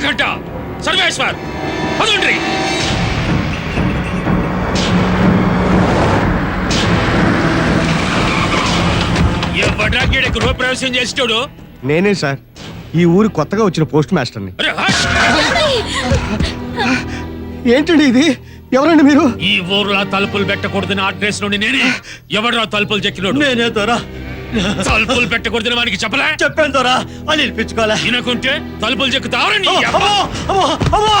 నీలకంఠ సర్వేశ్వర్ పదండ్రి. ఎవడ్రా గీడ గృహప్రవేశం చేసేటోడు? నేనే సార్. ఈ ఊరు కొత్తగా వచ్చిన పోస్ట్ మాస్టర్ని! ఏంటండి ఇది? ఎవరండి మీరు? ఈ ఊర్లో తలుపులు పెట్టకూడదని ఆర్డర్ నుండి నేనే. ఎవడ్రా తలుపులు చెక్కినోడు? నేనే దొరా తలుపులు పెట్టకూడదని వానికి చెప్పలే చెప్పాను దొరా అని నిలిపించుకోలే వినకుంటే తలుపులు చెక్కుతావరా నీ అమ్మో, అబ్బా? అమ్మో, అమ్మో,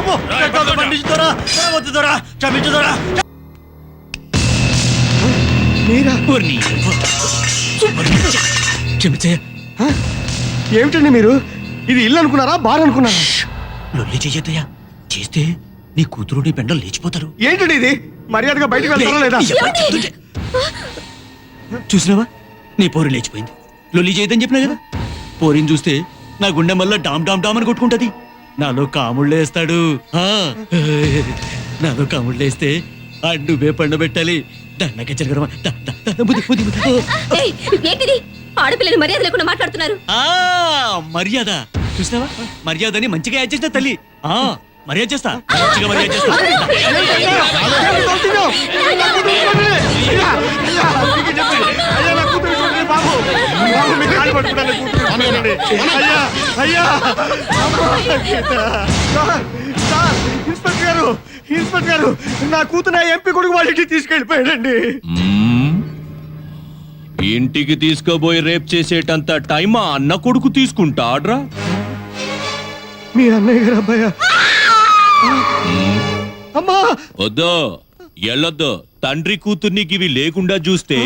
అమ్మో, రాయ్, రక్తాలు పట్టుకోండి. పండించు దొరా. దొరా, వద్దు దొరా, క్షమించు. ఏమిటండి మీరు ఇది ఇల్లు అనుకున్నారా బార్ అనుకున్నారా లొల్లి చెయ్యొద్దయ్యా చేస్తే నీ కూతురు నీ పెండలు లేచిపోతారు ఏంటండి ఇది మర్యాదగా బయటకు వెళ్తారా లేదా చూసినావా నీ పోరు లేచిపోయింది లొల్లి చేయదని చెప్పినా కదా పోరిని చూస్తే నా గుండె మళ్ళా డామ్ డామ్ డామ్ అని కొట్టుకుంటది నాలో కాముళ్ళేస్తాడు ఆ. నాలో కాముళ్ళేస్తే ఆ నువ్వే పండబెట్టాలి దండక. ఏయ్, ఏంటిది ఆడపిల్లని మర్యాద లేకుండా మాట్లాడుతున్నారు ఆ మర్యాద చూసినావా మర్యాదని మంచిగా యాడ్ చేసిన తల్లి ఆ మర్యాద చేస్తా మంచిగా మర్యాద చేస్తా ఇన్స్పెక్టర్ గారు ఇన్స్పెక్టర్ గారు నా కూతురు ఎంపీ కొడుకు వాళ్ళ ఇంటికి తీసుకెళ్ళిపోయాడండి. ఇంటికి తీసుకుపోయి రేప్ చేసేటంత టైమా అన్న కొడుకు తీసుకుంటాడ్రా? మీ అన్నయ్య గారు అబ్బాయ? అమ్మా! వద్దో ఎల్లొద్దు తండ్రి కూతుర్ని ఇవి లేకుండా చూస్తే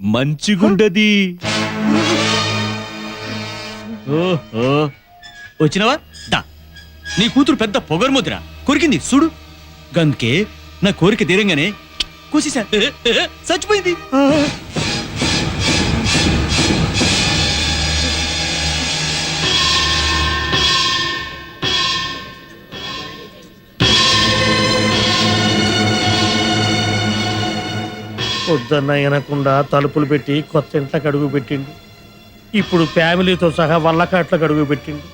మంచిగుండది. ఓహో వచ్చినావా? దా. నీ కూతురు పెద్ద పొగరుముద్ర. కొరికింది. చూడు. గందుకే నా కోరిక తీరంగానే కూసేసా చచ్చిపోయింది. పొద్దున్న వినకుండా తలుపులు పెట్టి కొత్త ఇంట్లోకి అడుగు పెట్టిండు. ఇప్పుడు ఫ్యామిలీతో సహా వల్లకాట్లకు అడుగు పెట్టిండు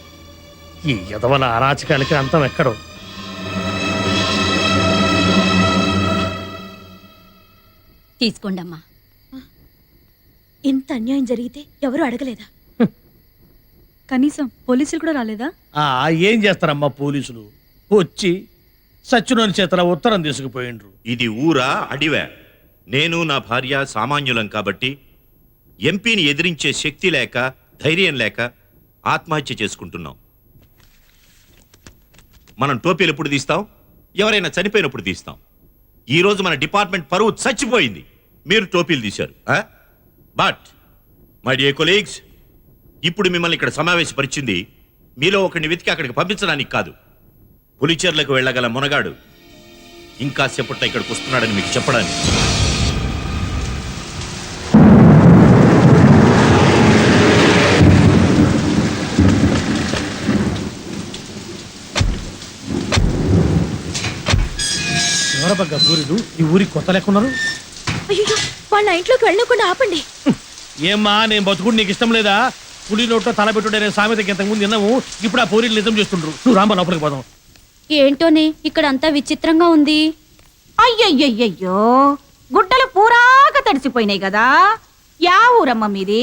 ఈ యదవల అరాచకాలకి అంతం ఎక్కడో? తీసుకోండి అమ్మా ఇంత అన్యాయం జరిగితే ఎవరు అడగలేదా? కనీసం పోలీసులు కూడా రాలేదా? ఆ ఏం చేస్తారమ్మా పోలీసులు? వచ్చి సచ్చినోని చేతల ఉత్తరం తీసుకుపోయిండ్రు. ఇది ఊరా అడివా. నేను నా భార్య సామాన్యులం కాబట్టి ఎంపీని ఎదిరించే శక్తి లేక ధైర్యం లేక ఆత్మహత్య చేసుకుంటున్నాం. మనం టోపీలు ఎప్పుడు తీస్తాం? ఎవరైనా చనిపోయినప్పుడు తీస్తాం. ఈరోజు మన డిపార్ట్మెంట్ పరువు చచ్చిపోయింది. మీరు టోపీలు తీశారు బట్ మై డియర్ కొలీగ్స్ ఇప్పుడు మిమ్మల్ని ఇక్కడ సమావేశపరిచింది మీలో ఒకరిని వెతికి అక్కడికి పంపించడానికి కాదు. పులిచెర్లకు వెళ్ళగల మునగాడు ఇంకా సేపట్లో ఇక్కడికి వస్తున్నాడని మీకు చెప్పడానికి. ఎవరబగ్గ సూర్యుడు ఈ ఊరికి కొత్త లెక్కున్నారు అయ్యో వాళ్ళ ఇంట్లోకి వెళ్ళకుండా ఆపండి. ఏమ్మా నేను బతుకుడు నీకు ఇష్టం లేదా? పులి నోట్లో తలపెట్టుడనే సామెతకి ఇంతకుముందు విన్నాము ఇప్పుడు ఆ పూరీలు నిజం చేస్తుండ్రు. నువ్వు రాంబా లోపలికి పోదాం. ఏంటోనే ఇక్కడ అంతా విచిత్రంగా ఉంది. అయ్యయ్యయ్యయ్యో గుడ్డలు పూరాగా తడిసిపోయినాయి కదా. యా ఊరమ్మ మీది?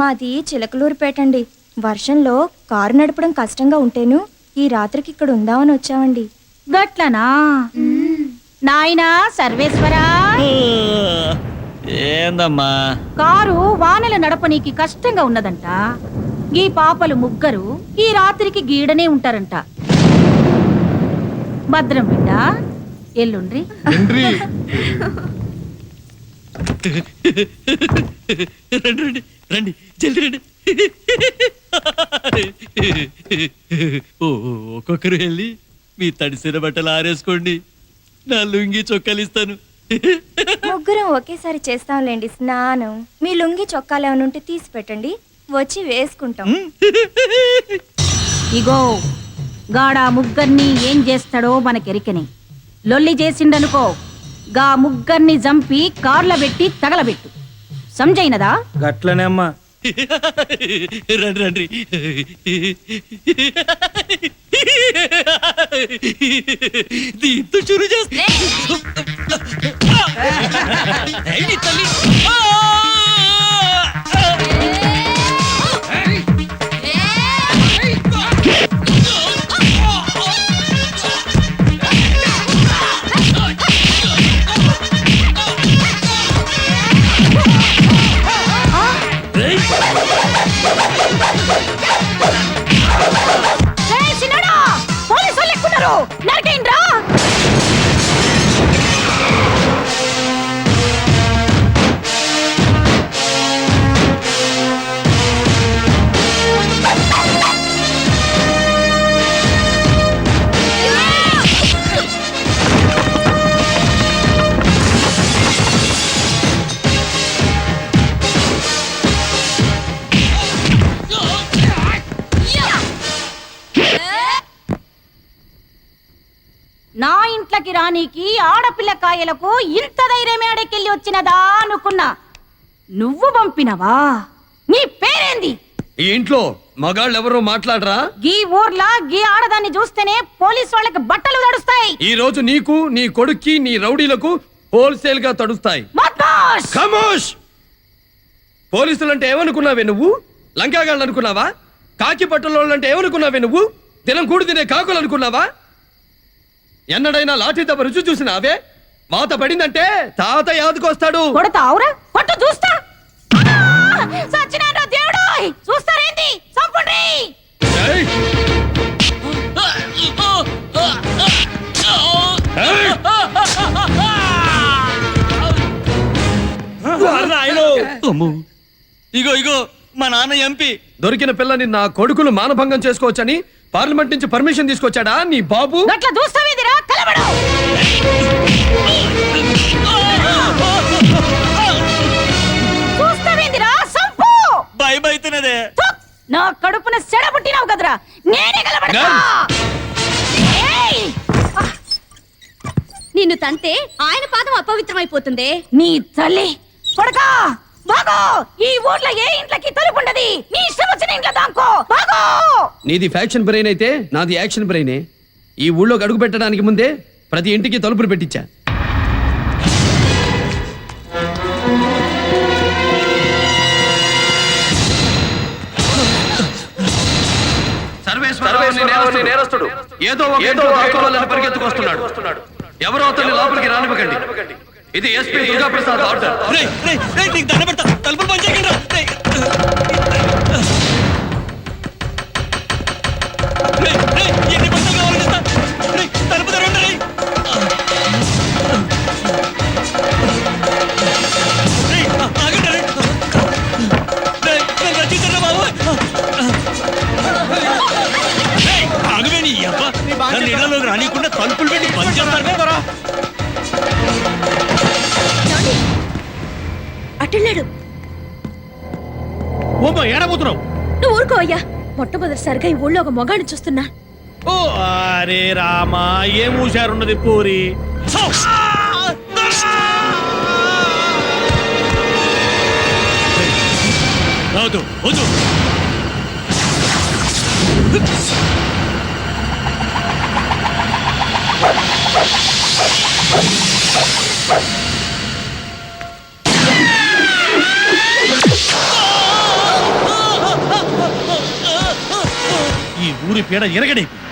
మాది చిలకలూరుపేటండి వర్షంలో కారు నడపడం కష్టంగా ఉంటేను ఈ రాత్రికి ఇక్కడ ఉందామని వచ్చామండి. గట్లనా? నాయనా సర్వేశ్వరా. ఏందమ్మా? కారు వానల నడపనీకి కష్టంగా ఉన్నదంట. ఈ పాపలు ముగ్గురు ఈ రాత్రికి గీడనే ఉంటారంట. భద్రం బిడ్డ ఎల్లుండ్రి. రండి రండి రండి జల్ది రండి. ఓ ఒక్కొక్కరు వెళ్ళి మీ తడిసిన బట్టలు ఆరేసుకోండి. నా లుంగి చొక్కాలు ఇస్తాను ముగ్గురం ఒకేసారి చేస్తాంలేండి స్నానం. మీ లుంగి చొక్కాలు ఏమైనా ఉంటే తీసి పెట్టండి. వచ్చి వేసుకుంటాం. ఇగో గాడా ముగ్గర్ని ఏం చేస్తాడో మనకెరికని లొల్లి చేసిండనుకో గా ముగ్గర్ని చంపి కార్ల పెట్టి తగలబెట్టు. సంజైనదా గట్లనే అమ్మా. రండి రండి. దీంతో చురు చేస్తే. ఇంట్లోకి రానీకి ఆడపిల్ల కాయలకు ఇంత ధైర్యమే అడకెళ్ళి వచ్చినదా అనుకున్నా. నువ్వు పంపినవా? నీ పేరేంది? ఈ ఇంట్లో మగాళ్ళు ఎవరు మాట్లాడరా? గీ ఊర్లా గీ ఆడదాన్ని చూస్తేనే పోలీస్ వాళ్ళకి బట్టలు తడుస్తాయి. ఈ రోజు నీకు నీ కొడుక్కి నీ రౌడీలకు హోల్సేల్గా తడుస్తాయి! ఖమోష్! పోలీసులంటే ఏమనుకున్నావే నువ్వు? లంకాగాళ్ళు అనుకున్నావా కాకి పట్టణంటే ఏమనుకున్నావే నువ్వు? దినం కూడి తినే కాకులు అనుకున్నావా ఎన్నడైనా లాఠీ దెబ్బ రుచి చూసినావే? వాత పడిందంటే తాత యాదకొస్తాడు కొడతావురా కొట్టు చూస్తా. దేవుడు చూస్తారేంటి? చంపండి. ఇగో ఇగో మా నాన్న ఎంపీ. దొరికిన పిల్లని నా కొడుకులు మానభంగం చేసుకోవచ్చని పార్లమెంట్ నుంచి పర్మిషన్ తీసుకొచ్చాడా నీ బాబు? సంపు! నా కడుపున సెడబుట్టినావు కదరా. నేనే కలబడతా! ఏయ్! నిన్ను తంతే ఆయన పాదం అపవిత్రమైపోతుందే. నీ తల్లి కొడకా! బాగో! ఈ ఊర్లో ఏ ఇంట్లోకి తలుపుండది నీ ఇష్టం వచ్చిన ఇంట్లో దాంకో బాగో! నీది ఫ్యాక్షన్ బ్రెయిన్ అయితే నాది యాక్షన్ బ్రెయినే. ఈ ఊళ్ళోకి అడుగు పెట్టడానికి ముందే ప్రతి ఇంటికి తలుపులు పెట్టించా. నేరస్తుడు. ఏదో పరిగెత్తుకొస్తున్నాడు. ఎవరో అతన్ని లోపలికి రానివ్వకండి. ఇది ఎస్పీ దుర్గాప్రసాద్ ఆర్డర్. రేయ్, రేయ్, రేయ్, నీకు దండ పెడతా. తలుపులు పని అటెళ్ళాడు ఓమో ఏడబోతున్నావు? నువ్వు ఊరుకో అయ్యా. మొట్టమొదటిసారిగా ఈ ఊళ్ళో ఒక మొగాడిని చూస్తున్నా. ఓ అరే రామా ఏం ఊశారున్నది పూరి? రాదు వద్దు. ఊరి పీడ ఎరగడైపోయింది.